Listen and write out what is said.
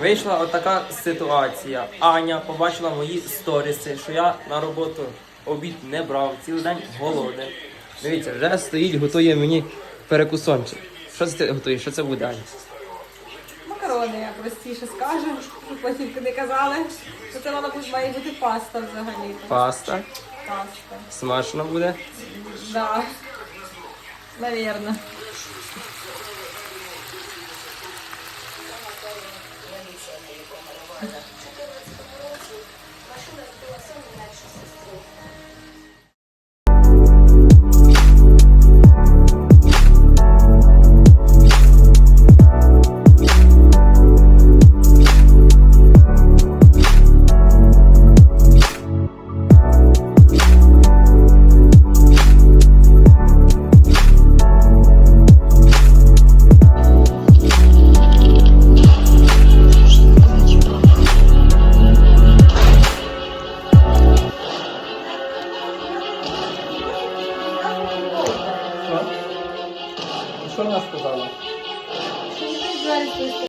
Вийшла отака ситуація. Аня побачила мої сторіси, що я на роботу обід не брав, цілий день голодний. Дивіться, вже стоїть, готує мені перекусончик. Що це ти готуєш? Що це буде, Аня? Макарони, я простіше скажу, потім не казали. що Це вона має бути паста взагалі. Паста. Паста. Смачно буде. Да. Навірно. Yeah. Що? Вона сказала?